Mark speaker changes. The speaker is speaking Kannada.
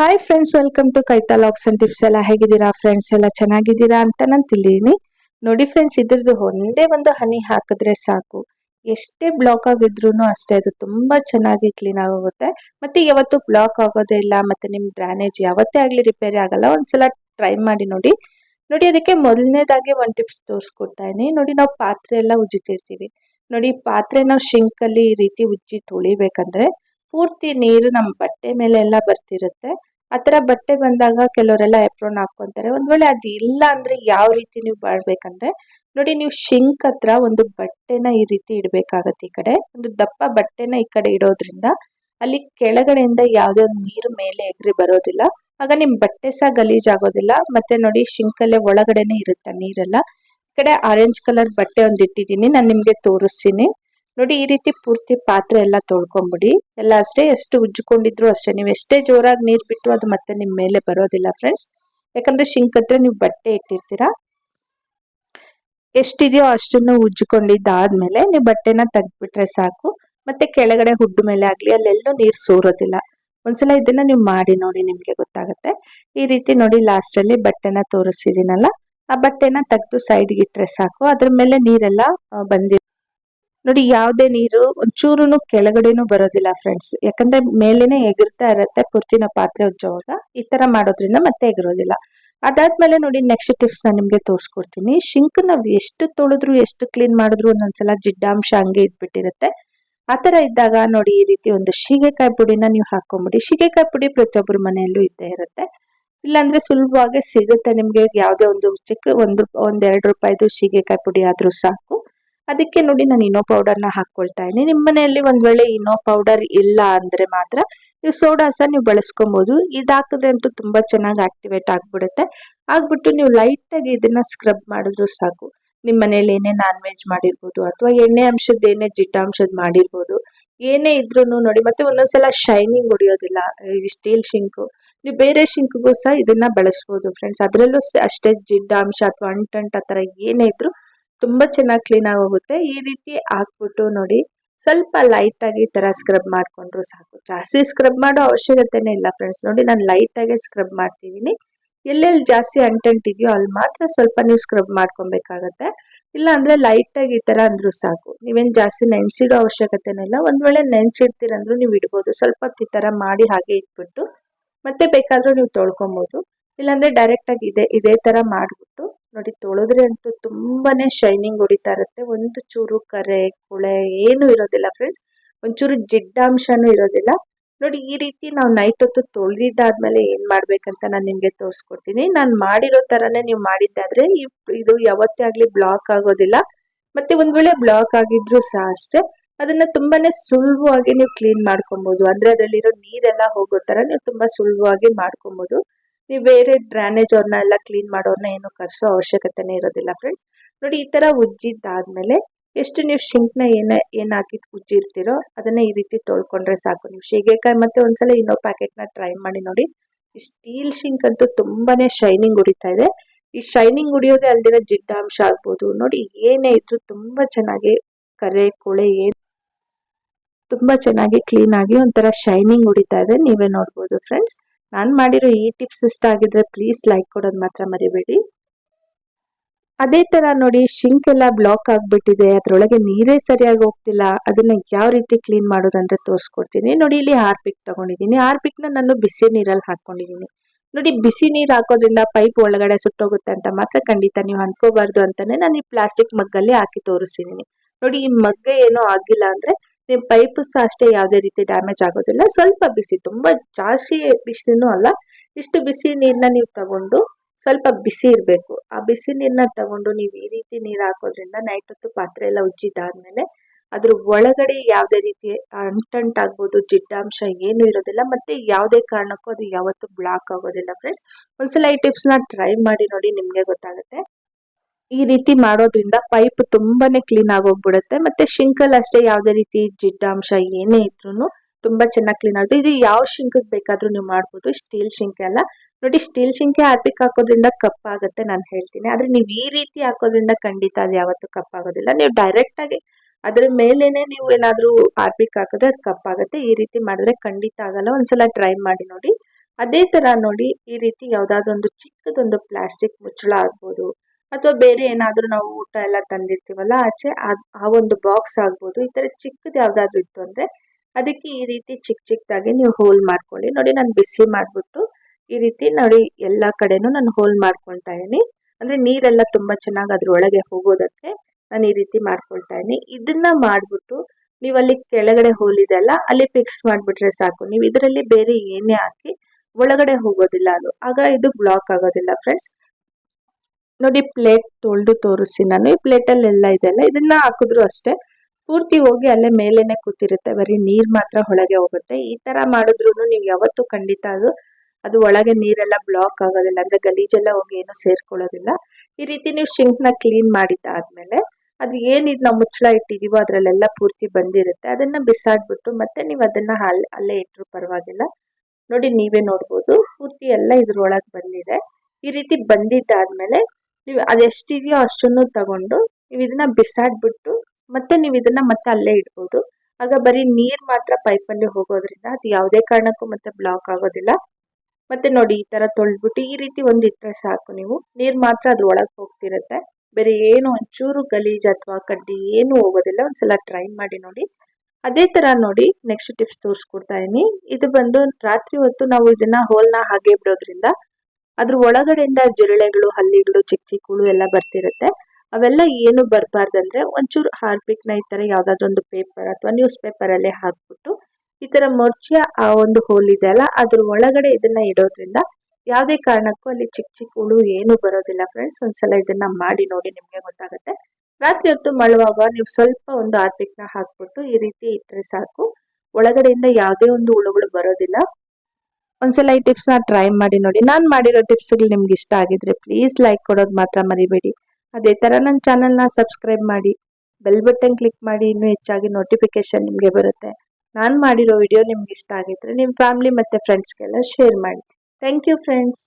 Speaker 1: ಹಾಯ್ ಫ್ರೆಂಡ್ಸ್ ವೆಲ್ಕಮ್ ಟು ಕೈತಾ ಲಾಕ್ಸ್ ಅಂಡ್ ಟಿಪ್ಸ್ ಎಲ್ಲ. ಹೇಗಿದ್ದೀರಾ ಫ್ರೆಂಡ್ಸ್ ಎಲ್ಲ ಚೆನ್ನಾಗಿದ್ದೀರಾ ಅಂತ ನಾನು ತಿಳಿದೀನಿ. ನೋಡಿ ಫ್ರೆಂಡ್ಸ್ ಇದ್ರದ್ದು ಒಂದೇ ಒಂದು ಹನಿ ಹಾಕಿದ್ರೆ ಸಾಕು. ಎಷ್ಟೇ ಬ್ಲಾಕ್ ಆಗಿದ್ರು ಅಷ್ಟೇ, ಅದು ತುಂಬಾ ಚೆನ್ನಾಗಿ ಕ್ಲೀನ್ ಆಗೋಗುತ್ತೆ. ಮತ್ತೆ ಯಾವತ್ತು ಬ್ಲಾಕ್ ಆಗೋದೇ ಇಲ್ಲ, ಮತ್ತೆ ನಿಮ್ಮ ಡ್ರಾನೇಜ್ ಯಾವತ್ತೇ ಆಗಲಿ ರಿಪೇರಿ ಆಗಲ್ಲ, ಒಂದ್ಸಲ ಟ್ರೈ ಮಾಡಿ ನೋಡಿ. ನೋಡಿ, ಅದಕ್ಕೆ ಮೊದಲನೇದಾಗಿ ಒಂದು ಟಿಪ್ಸ್ ತೋರಿಸ್ಕೊಡ್ತಾ ನೋಡಿ, ನಾವು ಪಾತ್ರೆ ಎಲ್ಲ ಉಜ್ಜಿತಿರ್ತೀವಿ. ನೋಡಿ, ಪಾತ್ರೆ ನಾವು ಶಿಂಕಲ್ಲಿ ಈ ರೀತಿ ಉಜ್ಜಿ ತೊಳಿಬೇಕಂದ್ರೆ ಪೂರ್ತಿ ನೀರು ನಮ್ಮ ಬಟ್ಟೆ ಮೇಲೆ ಎಲ್ಲ ಬರ್ತಿರುತ್ತೆ. ಆ ಬಟ್ಟೆ ಬಂದಾಗ ಕೆಲವರೆಲ್ಲ ಎಪ್ರೋನ್ ಹಾಕ್ಕೊತಾರೆ. ಒಂದ್ ವೇಳೆ ಅದು ಇಲ್ಲ ಅಂದ್ರೆ ಯಾವ ರೀತಿ ನೀವು ಬಾಳ್ಬೇಕಂದ್ರೆ, ನೋಡಿ ನೀವು ಶಿಂಕ್ ಹತ್ರ ಒಂದು ಬಟ್ಟೆನ ಈ ರೀತಿ ಇಡಬೇಕಾಗತ್ತೆ ಈ ಕಡೆ. ಒಂದು ದಪ್ಪ ಬಟ್ಟೆನ ಈ ಕಡೆ ಇಡೋದ್ರಿಂದ ಅಲ್ಲಿ ಕೆಳಗಡೆಯಿಂದ ಯಾವುದೇ ಒಂದು ನೀರು ಮೇಲೆ ಎಗ್ರಿ ಬರೋದಿಲ್ಲ. ಆಗ ನಿಮ್ ಬಟ್ಟೆ ಸಹ ಗಲೀಜ್ ಆಗೋದಿಲ್ಲ. ಮತ್ತೆ ನೋಡಿ ಶಿಂಕಲ್ಲೇ ಒಳಗಡೆನೆ ಇರುತ್ತೆ ನೀರೆಲ್ಲ. ಈ ಕಡೆ ಆರೆಂಜ್ ಕಲರ್ ಬಟ್ಟೆ ಒಂದು ಇಟ್ಟಿದ್ದೀನಿ. ನಾನು ನಿಮ್ಗೆ ತೋರಿಸ್ತೀನಿ. ನೋಡಿ, ಈ ರೀತಿ ಪೂರ್ತಿ ಪಾತ್ರೆ ಎಲ್ಲ ತೊಳ್ಕೊಂಬಿಡಿ. ಎಲ್ಲ ಅಷ್ಟೇ, ಎಷ್ಟು ಉಜ್ಜಿಕೊಂಡಿದ್ರು ಅಷ್ಟೇ. ನೀವು ಎಷ್ಟೇ ಜೋರಾಗಿ ನೀರು ಬಿಟ್ಟು ಅದು ಮತ್ತೆ ನಿಮ್ಮ ಮೇಲೆ ಬರೋದಿಲ್ಲ ಫ್ರೆಂಡ್ಸ್ ಯಾಕಂದ್ರೆ ಶಿಂಕ್ ಹತ್ರ ನೀವು ಬಟ್ಟೆ ಇಟ್ಟಿರ್ತೀರಾ? ಎಷ್ಟಿದೆಯೋ ಅಷ್ಟನ್ನು ಉಜ್ಜಿಕೊಂಡಿದ್ದಾದ್ಮೇಲೆ ನೀವು ಬಟ್ಟೆನ ತೆಗ್ದ್ಬಿಟ್ರೆ ಸಾಕು. ಮತ್ತೆ ಕೆಳಗಡೆ ಹುಡ್ಡು ಮೇಲೆ ಆಗಲಿ, ಅಲ್ಲೆಲ್ಲೂ ನೀರು ಸೋರೋದಿಲ್ಲ. ಒಂದ್ಸಲ ಇದನ್ನ ನೀವು ಮಾಡಿ ನೋಡಿ, ನಿಮ್ಗೆ ಗೊತ್ತಾಗುತ್ತೆ. ಈ ರೀತಿ ನೋಡಿ ಲಾಸ್ಟಲ್ಲಿ ಬಟ್ಟೆನ ತೋರಿಸಿದೀನಲ್ಲ ಆ ಬಟ್ಟೆನ ತೆಗೆದು ಸೈಡ್ಗೆ ಇಟ್ಟರೆ ಸಾಕು. ಅದ್ರ ಮೇಲೆ ನೀರೆಲ್ಲ ಬಂದಿ ನೋಡಿ, ಯಾವುದೇ ನೀರು ಒಂಚೂರು ಕೆಳಗಡೆನೂ ಬರೋದಿಲ್ಲ ಫ್ರೆಂಡ್ಸ್ ಯಾಕಂದ್ರೆ ಮೇಲೇನೆ ಎಗಿರ್ತಾ ಇರತ್ತೆ ಪೂರ್ತಿನ ಪಾತ್ರೆ ಉಜ್ಜೋವಾಗ. ಈ ತರ ಮಾಡೋದ್ರಿಂದ ಮತ್ತೆ ಎಗಿರೋದಿಲ್ಲ. ಅದಾದ್ಮೇಲೆ ನೋಡಿ ನೆಕ್ಸ್ಟ್ ಟಿಪ್ಸ್ ನಾನು ನಿಮ್ಗೆ ತೋರಿಸ್ಕೊಡ್ತೀನಿ. ಶಿಂಕ್ ನಾವು ಎಷ್ಟು ತೊಳೆದ್ರು, ಎಷ್ಟು ಕ್ಲೀನ್ ಮಾಡಿದ್ರು ಒಂದೊಂದ್ಸಲ ಜಿಡ್ಡಾಂಶ ಹಂಗೆ ಇದ್ಬಿಟ್ಟಿರುತ್ತೆ. ಆ ತರ ಇದ್ದಾಗ ನೋಡಿ, ಈ ರೀತಿ ಒಂದು ಶೀಗೆಕಾಯಿ ಪುಡಿನ ನೀವು ಹಾಕೊಂಬಿಡಿ. ಶೀಗೆಕಾಯಿ ಪುಡಿ ಪ್ರತಿಯೊಬ್ಬರ ಮನೆಯಲ್ಲೂ ಇದ್ದೇ ಇರುತ್ತೆ. ಇಲ್ಲಾಂದ್ರೆ ಸುಲಭವಾಗಿ ಸಿಗುತ್ತೆ ನಿಮ್ಗೆ. ಯಾವುದೇ ಒಂದು ಚಿಕ್ಕ ಒಂದು ಎರಡು ರೂಪಾಯಿದು ಶೀಗೆಕಾಯಿ ಪುಡಿ ಆದ್ರೂ ಸಾಕು. ಅದಕ್ಕೆ ನೋಡಿ ನಾನು ಇನೋ ಪೌಡರ್ನ ಹಾಕ್ಕೊಳ್ತಾ ಇದ್ದೀನಿ. ನಿಮ್ಮ ಮನೆಯಲ್ಲಿ ಒಂದು ವೇಳೆ ಇನೋ ಪೌಡರ್ ಇಲ್ಲ ಅಂದ್ರೆ ಮಾತ್ರ ನೀವು ಸೋಡಾ ಸಹ ನೀವು ಬಳಸ್ಕೊಬೋದು. ಇದಾಕಿದ್ರೆ ಅಂತೂ ತುಂಬಾ ಚೆನ್ನಾಗಿ ಆಕ್ಟಿವೇಟ್ ಆಗ್ಬಿಡುತ್ತೆ. ಆಗ್ಬಿಟ್ಟು ನೀವು ಲೈಟ್ ಆಗಿ ಇದನ್ನ ಸ್ಕ್ರಬ್ ಮಾಡಿದ್ರು ಸಾಕು. ನಿಮ್ಮ ಮನೇಲಿ ಏನೇ ನಾನ್ ವೆಜ್ ಮಾಡಿರ್ಬೋದು ಅಥವಾ ಎಣ್ಣೆ ಅಂಶದ ಏನೇ ಜಿಡ್ಡಾಂಶದ್ ಮಾಡಿರ್ಬೋದು. ಏನೇ ಇದ್ರೂ ನೋಡಿ, ಮತ್ತೆ ಒಂದೊಂದ್ಸಲ ಶೈನಿಂಗ್ ಹೊಡಿಯೋದಿಲ್ಲ ಸ್ಟೀಲ್ ಶಿಂಕು ನೀವು ಬೇರೆ ಶಿಂಕ್ಗೂ ಸಹ ಇದನ್ನ ಬಳಸ್ಬೋದು ಫ್ರೆಂಡ್ಸ್ ಅದರಲ್ಲೂ ಅಷ್ಟೇ ಜಿಡ್ಡಾಂಶ ಅಥವಾ ಅಂಟಂಟ್ ಆ ಥರ ಏನೇ ಇದ್ರು ತುಂಬಾ ಚೆನ್ನಾಗಿ ಕ್ಲೀನ್ ಹೋಗುತ್ತೆ ಈ ರೀತಿ ಹಾಕ್ಬಿಟ್ಟು ನೋಡಿ, ಸ್ವಲ್ಪ ಲೈಟ್ ಆಗಿ ಈ ತರ ಸ್ಕ್ರಬ್ ಮಾಡ್ಕೊಂಡ್ರು ಸಾಕು. ಜಾಸ್ತಿ ಸ್ಕ್ರಬ್ ಮಾಡೋ ಅವಶ್ಯಕತೆನೇ ಇಲ್ಲ ಫ್ರೆಂಡ್ಸ್ ನೋಡಿ ನಾನು ಲೈಟ್ ಆಗಿ ಸ್ಕ್ರಬ್ ಮಾಡ್ತಿದ್ದೀನಿ ಎಲ್ಲೆಲ್ಲಿ ಜಾಸ್ತಿ ಅಂಟೆಂಟ್ ಇದೆಯೋ ಅಲ್ಲಿ ಮಾತ್ರ ಸ್ವಲ್ಪ ನೀವು ಸ್ಕ್ರಬ್ ಮಾಡ್ಕೊಬೇಕಾಗತ್ತೆ. ಇಲ್ಲ ಅಂದ್ರೆ ಲೈಟ್ ಆಗಿ ಈ ತರ ಅಂದರೂ ಸಾಕು. ನೀವೇನು ಜಾಸ್ತಿ ನೆನ್ಸಿಡೋ ಅವಶ್ಯಕತೆನೇ ಇಲ್ಲ. ಒಂದ್ ವೇಳೆ ನೆನೆಸಿಡ್ತೀರಂದ್ರೂ ನೀವು ಇಡ್ಬೋದು. ಸ್ವಲ್ಪ ಈ ತರ ಮಾಡಿ ಹಾಗೆ ಇಟ್ಬಿಟ್ಟು ಮತ್ತೆ ಬೇಕಾದ್ರೂ ನೀವು ತೊಳ್ಕೊಬೋದು. ಇಲ್ಲಾಂದರೆ ಡೈರೆಕ್ಟ್ ಆಗಿ ಇದೇ ಇದೇ ತರ ಮಾಡ್ಬಿಟ್ಟು ನೋಡಿ ತೊಳೆದ್ರೆ ಅಂತೂ ತುಂಬಾನೇ ಶೈನಿಂಗ್ ಹೊಡಿತಾ ಇರುತ್ತೆ. ಒಂದು ಚೂರು ಕರೆ, ಕೊಳೆ ಏನು ಇರೋದಿಲ್ಲ ಫ್ರೆಂಡ್ಸ್ ಒಂಚೂರು ಜಿಡ್ಡಾಂಶನೂ ಇರೋದಿಲ್ಲ. ನೋಡಿ ಈ ರೀತಿ ನಾವು ನೈಟ್ ಹೊತ್ತು ತೊಳೆದಿದ್ದಾದ್ಮೇಲೆ ಏನು ಮಾಡ್ಬೇಕಂತ ನಾನು ನಿಮಗೆ ತೋರಿಸ್ಕೊಡ್ತೀನಿ. ನಾನು ಮಾಡಿರೋ ಥರನೇ ನೀವು ಮಾಡಿದ್ದಾದ್ರೆ ಇದು ಯಾವತ್ತೇ ಆಗಲಿ ಬ್ಲಾಕ್ ಆಗೋದಿಲ್ಲ. ಮತ್ತೆ ಒಂದು ವೇಳೆ ಬ್ಲಾಕ್ ಆಗಿದ್ರು ಸಹ ಅಷ್ಟೇ. ಅದನ್ನ ತುಂಬಾನೇ ಸುಲಭವಾಗಿ ನೀವು ಕ್ಲೀನ್ ಮಾಡ್ಕೊಬಹುದು ಅಂದ್ರೆ ಅದರಲ್ಲಿರೋ ನೀರೆಲ್ಲ ಹೋಗೋ ತರ ನೀವು ತುಂಬಾ ಸುಲಭವಾಗಿ ಮಾಡ್ಕೊಬಹುದು ನೀವು ಬೇರೆ ಡ್ರ್ಯಾನೇಜ್ ಅವ್ರನ್ನ ಎಲ್ಲ ಕ್ಲೀನ್ ಮಾಡೋರ್ನ ಏನು ಕರೆಸೋ ಅವಶ್ಯಕತೆನೇ ಇರೋದಿಲ್ಲ ಫ್ರೆಂಡ್ಸ್ ನೋಡಿ, ಈ ತರ ಉಜ್ಜಿದ್ದಾದ್ಮೇಲೆ ಎಷ್ಟು ನೀವು ಶಿಂಕ್ನ ಏನ ಏನ್ ಹಾಕಿ ಉಜ್ಜಿರ್ತೀರೋ ಅದನ್ನ ಈ ರೀತಿ ತೊಳ್ಕೊಂಡ್ರೆ ಸಾಕು. ನೀವು ಶೇಗೆಕಾಯಿ ಮತ್ತೆ ಒಂದ್ಸಲ ಇನ್ನೋ ಪ್ಯಾಕೆಟ್ನ ಟ್ರೈ ಮಾಡಿ ನೋಡಿ. ಈ ಸ್ಟೀಲ್ ಶಿಂಕ್ ಅಂತೂ ತುಂಬಾನೇ ಶೈನಿಂಗ್ ಉಡಿತಾ ಇದೆ. ಈ ಶೈನಿಂಗ್ ಉಡಿಯೋದೇ ಅಲ್ದಿರೋ ಜಿಡ್ಡಾಂಶ ಆಗ್ಬೋದು. ನೋಡಿ, ಏನೇ ಇದ್ರು ತುಂಬಾ ಚೆನ್ನಾಗಿ ಕರೆ, ಕೊಳೆ ಏನ್ ತುಂಬಾ ಚೆನ್ನಾಗಿ ಕ್ಲೀನ್ ಆಗಿ ಒಂಥರ ಶೈನಿಂಗ್ ಉಡಿತಾ ಇದೆ. ನೀವೇ ನೋಡ್ಬೋದು ಫ್ರೆಂಡ್ಸ್ ನಾನು ಮಾಡಿರೋ ಈ ಟಿಪ್ಸ್ ಇಷ್ಟ ಆಗಿದ್ರೆ ಪ್ಲೀಸ್ ಲೈಕ್ ಕೊಡೋದು ಮಾತ್ರ ಮರಿಬೇಡಿ. ಅದೇ ಥರ ನೋಡಿ ಶಿಂಕ್ ಎಲ್ಲ ಬ್ಲಾಕ್ ಆಗಿಬಿಟ್ಟಿದೆ, ಅದರೊಳಗೆ ನೀರೇ ಸರಿಯಾಗಿ ಹೋಗ್ತಿಲ್ಲ, ಅದನ್ನ ಯಾವ ರೀತಿ ಕ್ಲೀನ್ ಮಾಡೋದಂತ ತೋರಿಸ್ಕೊಡ್ತೀನಿ. ನೋಡಿ ಇಲ್ಲಿ ಹಾರ್ಪಿಕ್ ತಗೊಂಡಿದ್ದೀನಿ. ಹಾರ್ಪಿಕ್ನ ನಾನು ಬಿಸಿ ನೀರಲ್ಲಿ ಹಾಕೊಂಡಿದ್ದೀನಿ. ನೋಡಿ ಬಿಸಿ ನೀರು ಹಾಕೋದ್ರಿಂದ ಪೈಪ್ ಒಳಗಡೆ ಸುಟ್ಟೋಗುತ್ತೆ ಅಂತ ಮಾತ್ರ ಖಂಡಿತ ನೀವು ಅನ್ಕೋಬಾರ್ದು ಅಂತಾನೆ ನಾನು ಈ ಪ್ಲಾಸ್ಟಿಕ್ ಮಗ್ಗಲ್ಲಿ ಹಾಕಿ ತೋರಿಸಿದ್ದೀನಿ. ನೋಡಿ ಈ ಮಗ್ಗ ಏನೋ ಆಗಿಲ್ಲ ಅಂದ್ರೆ ನಿಮ್ ಪೈಪ್ ಸಹ ಅಷ್ಟೇ ಯಾವುದೇ ರೀತಿ ಡ್ಯಾಮೇಜ್ ಆಗೋದಿಲ್ಲ. ಸ್ವಲ್ಪ ಬಿಸಿ, ತುಂಬ ಜಾಸ್ತಿ ಬಿಸಿನೂ ಅಲ್ಲ. ಇಷ್ಟು ಬಿಸಿ ನೀರನ್ನ ನೀವು ತಗೊಂಡು ಸ್ವಲ್ಪ ಬಿಸಿ ಇರಬೇಕು. ಆ ಬಿಸಿ ನೀರನ್ನ ತಗೊಂಡು ನೀವು ಈ ರೀತಿ ನೀರು ಹಾಕೋದ್ರಿಂದ ನೈಟ್ ಹೊತ್ತು ಪಾತ್ರೆ ಎಲ್ಲ ಉಜ್ಜಿದಾದ್ಮೇಲೆ ಅದ್ರ ಒಳಗಡೆ ಯಾವುದೇ ರೀತಿ ಅಂಟಂಟ್ ಆಗ್ಬೋದು, ಜಿಡ್ಡಾಂಶ ಏನು ಇರೋದಿಲ್ಲ. ಮತ್ತೆ ಯಾವುದೇ ಕಾರಣಕ್ಕೂ ಅದು ಯಾವತ್ತೂ ಬ್ಲಾಕ್ ಆಗೋದಿಲ್ಲ ಫ್ರೆಂಡ್ಸ್ ಒಂದ್ಸಲ ಈ ಟಿಪ್ಸ್ನ ಟ್ರೈ ಮಾಡಿ ನೋಡಿ ನಿಮಗೆ ಗೊತ್ತಾಗುತ್ತೆ. ಈ ರೀತಿ ಮಾಡೋದ್ರಿಂದ ಪೈಪ್ ತುಂಬಾನೇ ಕ್ಲೀನ್ ಆಗೋಗ್ಬಿಡುತ್ತೆ. ಮತ್ತೆ ಶಿಂಕಲ್ ಅಷ್ಟೇ ಯಾವುದೇ ರೀತಿ ಜಿಡ್ಡಾಂಶ ಏನೇ ಇದ್ರು ತುಂಬಾ ಚೆನ್ನಾಗಿ ಕ್ಲೀನ್ ಆಗುತ್ತೆ. ಇದು ಯಾವ ಶಿಂಕ್ ಬೇಕಾದ್ರೂ ನೀವು ಮಾಡ್ಬೋದು. ಸ್ಟೀಲ್ ಶಿಂಕೆ ಅಲ್ಲ. ನೋಡಿ ಸ್ಟೀಲ್ ಶಿಂಕೆ ಹಾರ್ಪಿಕ್ ಹಾಕೋದ್ರಿಂದ ಕಪ್ಪಾಗುತ್ತೆ ನಾನು ಹೇಳ್ತೀನಿ. ಆದ್ರೆ ನೀವು ಈ ರೀತಿ ಹಾಕೋದ್ರಿಂದ ಖಂಡಿತ ಅದು ಯಾವತ್ತೂ ಕಪ್ಪಾಗೋದಿಲ್ಲ ನೀವು ಡೈರೆಕ್ಟ್ ಆಗಿ ಅದ್ರ ಮೇಲೇನೆ ನೀವು ಏನಾದ್ರೂ ಹಾರ್ಪಿಕ್ ಹಾಕಿದ್ರೆ ಅದು ಕಪ್ಪಾಗುತ್ತೆ ಈ ರೀತಿ ಮಾಡಿದ್ರೆ ಖಂಡಿತ ಆಗಲ್ಲ. ಒಂದ್ಸಲ ಟ್ರೈ ಮಾಡಿ ನೋಡಿ. ಅದೇ ತರ ನೋಡಿ ಈ ರೀತಿ ಯಾವ್ದಾದ್ರು ಒಂದು ಚಿಕ್ಕದೊಂದು ಪ್ಲಾಸ್ಟಿಕ್ ಮುಚ್ಚಳ ಆಗ್ಬೋದು. ಅಥವಾ ಬೇರೆ ಏನಾದರೂ ನಾವು ಊಟ ಎಲ್ಲ ತಂದಿರ್ತೀವಲ್ಲ, ಆಚೆ ಆ- ಒಂದು ಬಾಕ್ಸ್ ಆಗ್ಬೋದು. ಈ ಥರ ಚಿಕ್ಕದು ಯಾವ್ದಾದ್ರು ಇತ್ತು ಅಂದರೆ ಅದಕ್ಕೆ ಈ ರೀತಿ ಚಿಕ್ಕ ಚಿಕ್ಕದಾಗಿ ನೀವು ಹೋಲ್ ಮಾಡ್ಕೊಳ್ಳಿ. ನೋಡಿ ನಾನು ಬಿಸಿ ಮಾಡ್ಬಿಟ್ಟು ಈ ರೀತಿ ನೋಡಿ ಎಲ್ಲಾ ಕಡೆನೂ ನಾನು ಹೋಲ್ ಮಾಡ್ಕೊಳ್ತಾ ಇದೀನಿ ಅಂದ್ರೆ ನೀರೆಲ್ಲ ತುಂಬಾ ಚೆನ್ನಾಗಿ ಅದ್ರ ಒಳಗೆ ಹೋಗೋದಕ್ಕೆ ನಾನು ಈ ರೀತಿ ಮಾಡ್ಕೊಳ್ತಾ ಇದೀನಿ ಇದನ್ನ ಮಾಡಿಬಿಟ್ಟು ನೀವು ಅಲ್ಲಿ ಕೆಳಗಡೆ ಹೋಲ್ ಇದೆಲ್ಲ ಅಲ್ಲಿ ಫಿಕ್ಸ್ ಮಾಡಿಬಿಟ್ರೆ ಸಾಕು. ನೀವು ಇದರಲ್ಲಿ ಬೇರೆ ಏನೇ ಹಾಕಿ ಒಳಗಡೆ ಹೋಗೋದಿಲ್ಲ ಅದು. ಆಗ ಇದು ಬ್ಲಾಕ್ ಆಗೋದಿಲ್ಲ ಫ್ರೆಂಡ್ಸ್ ನೋಡಿ ಪ್ಲೇಟ್ ತೊಳೆದು ತೋರಿಸಿ ನಾನು. ಈ ಪ್ಲೇಟಲ್ಲೆಲ್ಲ ಇದೆಲ್ಲ, ಇದನ್ನ ಹಾಕಿದ್ರು ಅಷ್ಟೇ. ಪೂರ್ತಿ ಹೋಗಿ ಅಲ್ಲೇ ಮೇಲೇನೆ ಕೂತಿರುತ್ತೆ. ಬರೀ ನೀರು ಮಾತ್ರ ಒಳಗೆ ಹೋಗುತ್ತೆ. ಈ ತರ ಮಾಡಿದ್ರು ನೀವು ಯಾವತ್ತೂ ಖಂಡಿತ ಅದು ಅದು ಒಳಗೆ ನೀರೆಲ್ಲ ಬ್ಲಾಕ್ ಆಗೋದಿಲ್ಲ. ಅಂದರೆ ಗಲೀಜೆಲ್ಲ ಹೋಗಿ ಏನು ಸೇರ್ಕೊಳ್ಳೋದಿಲ್ಲ. ಈ ರೀತಿ ನೀವು ಶಿಂಕ್ನ ಕ್ಲೀನ್ ಮಾಡಿದ್ದಾದಮೇಲೆ, ಅದು ಏನಿದು ನಾವು ಮುಚ್ಚಳ ಇಟ್ಟಿದ್ದೀವೋ ಅದರಲ್ಲೆಲ್ಲ ಪೂರ್ತಿ ಬಂದಿರುತ್ತೆ. ಅದನ್ನ ಬಿಸಾಡ್ಬಿಟ್ಟು ಮತ್ತೆ ನೀವು ಅದನ್ನ ಅಲ್- ಅಲ್ಲೇ ಇಟ್ರು ಪರವಾಗಿಲ್ಲ. ನೋಡಿ ನೀವೇ ನೋಡ್ಬೋದು. ಪೂರ್ತಿ ಎಲ್ಲ ಇದ್ರೊಳಗೆ ಬಂದಿದೆ. ಈ ರೀತಿ ಬಂದಿದ್ದಾದ್ಮೇಲೆ ನೀವು ಅದೆಷ್ಟಿದೆಯೋ ಅಷ್ಟನ್ನು ತಗೊಂಡು ನೀವು ಇದನ್ನ ಬಿಸಾಡ್ಬಿಟ್ಟು ಮತ್ತೆ ನೀವು ಇದನ್ನ ಮತ್ತೆ ಅಲ್ಲೇ ಇಡ್ಬೋದು. ಆಗ ಬರೀ ನೀರ್ ಮಾತ್ರ ಪೈಪಲ್ಲಿ ಹೋಗೋದ್ರಿಂದ ಅದು ಯಾವುದೇ ಕಾರಣಕ್ಕೂ ಮತ್ತೆ ಬ್ಲಾಕ್ ಆಗೋದಿಲ್ಲ. ಮತ್ತೆ ನೋಡಿ ಈ ತರ ತೊಳ್ಬಿಟ್ಟು ಈ ರೀತಿ ಒಂದು ಇಟ್ಟರೆ ಸಾಕು ನೀವು. ನೀರ್ ಮಾತ್ರ ಅದ್ರ ಒಳಗೆ ಹೋಗ್ತಿರುತ್ತೆ. ಬೇರೆ ಏನು ಒಂಚೂರು ಗಲೀಜ್ ಅಥವಾ ಕಡ್ಡಿ ಏನು ಹೋಗೋದಿಲ್ಲ. ಒಂದ್ಸಲ ಟ್ರೈ ಮಾಡಿ ನೋಡಿ. ಅದೇ ತರ ನೋಡಿ ನೆಕ್ಸ್ಟ್ ಟಿಪ್ಸ್ ತೋರಿಸ್ಕೊಡ್ತಾ ಇದೀನಿ. ಇದು ಬಂದು ರಾತ್ರಿ ಹೊತ್ತು ನಾವು ಇದನ್ನ ಹೋಲ್ನ ಹಾಗೆ ಬಿಡೋದ್ರಿಂದ ಅದ್ರ ಒಳಗಡೆಯಿಂದ ಜಿರಳೆಗಳು, ಹಲ್ಲಿಗಳು, ಚಿಕ್ಕ ಚಿಕ್ಕ ಹುಳು ಎಲ್ಲ ಬರ್ತಿರುತ್ತೆ. ಅವೆಲ್ಲ ಏನು ಬರಬಾರ್ದಂದ್ರೆ ಒಂಚೂರು ಹಾರ್ಪಿಕ್ನ ಈ ತರ ಯಾವ್ದಾದ್ರು ಒಂದು ಪೇಪರ್ ಅಥವಾ ನ್ಯೂಸ್ ಪೇಪರ್ ಅಲ್ಲೇ ಹಾಕ್ಬಿಟ್ಟು ಈ ತರ ಮೊರ್ಚಿಯ ಆ ಒಂದು ಹೋಲ್ ಇದೆಯಲ್ಲ ಅದ್ರ ಒಳಗಡೆ ಇದನ್ನ ಇಡೋದ್ರಿಂದ ಯಾವುದೇ ಕಾರಣಕ್ಕೂ ಅಲ್ಲಿ ಚಿಕ್ಕ ಚಿಕ್ಕ ಹುಳು ಏನು ಬರೋದಿಲ್ಲ ಫ್ರೆಂಡ್ಸ್ ಒಂದ್ಸಲ ಇದನ್ನ ಮಾಡಿ ನೋಡಿ ನಿಮ್ಗೆ ಗೊತ್ತಾಗುತ್ತೆ. ರಾತ್ರಿ ಹೊತ್ತು ಮಳುವಾಗ ನೀವು ಸ್ವಲ್ಪ ಒಂದು ಹಾರ್ಪಿಕ್ನ ಹಾಕ್ಬಿಟ್ಟು ಈ ರೀತಿ ಇಟ್ಟರೆ ಸಾಕು. ಒಳಗಡೆಯಿಂದ ಯಾವುದೇ ಒಂದು ಹುಳುಗಳು ಬರೋದಿಲ್ಲ. ಒಂದ್ಸಲ ಈ ಟಿಪ್ಸ್ನ ಟ್ರೈ ಮಾಡಿ ನೋಡಿ. ನಾನು ಮಾಡಿರೋ ಟಿಪ್ಸ್ಗಳು ನಿಮ್ಗೆ ಇಷ್ಟ ಆಗಿದ್ರೆ ಪ್ಲೀಸ್ ಲೈಕ್ ಕೊಡೋದು ಮಾತ್ರ ಮರಿಬೇಡಿ. ಅದೇ ತರ ನನ್ನ ಚಾನಲ್ನ ಸಬ್ಸ್ಕ್ರೈಬ್ ಮಾಡಿ ಬೆಲ್ ಬಟನ್ ಕ್ಲಿಕ್ ಮಾಡಿ ಇನ್ನೂ ಹೆಚ್ಚಾಗಿ ನೋಟಿಫಿಕೇಶನ್ ನಿಮಗೆ ಬರುತ್ತೆ. ನಾನು ಮಾಡಿರೋ ವಿಡಿಯೋ ನಿಮ್ಗೆ ಇಷ್ಟ ಆಗಿದ್ರೆ ನಿಮ್ಮ ಫ್ಯಾಮಿಲಿ ಮತ್ತೆ ಫ್ರೆಂಡ್ಸ್ಗೆಲ್ಲ ಶೇರ್ ಮಾಡಿ. Thank you friends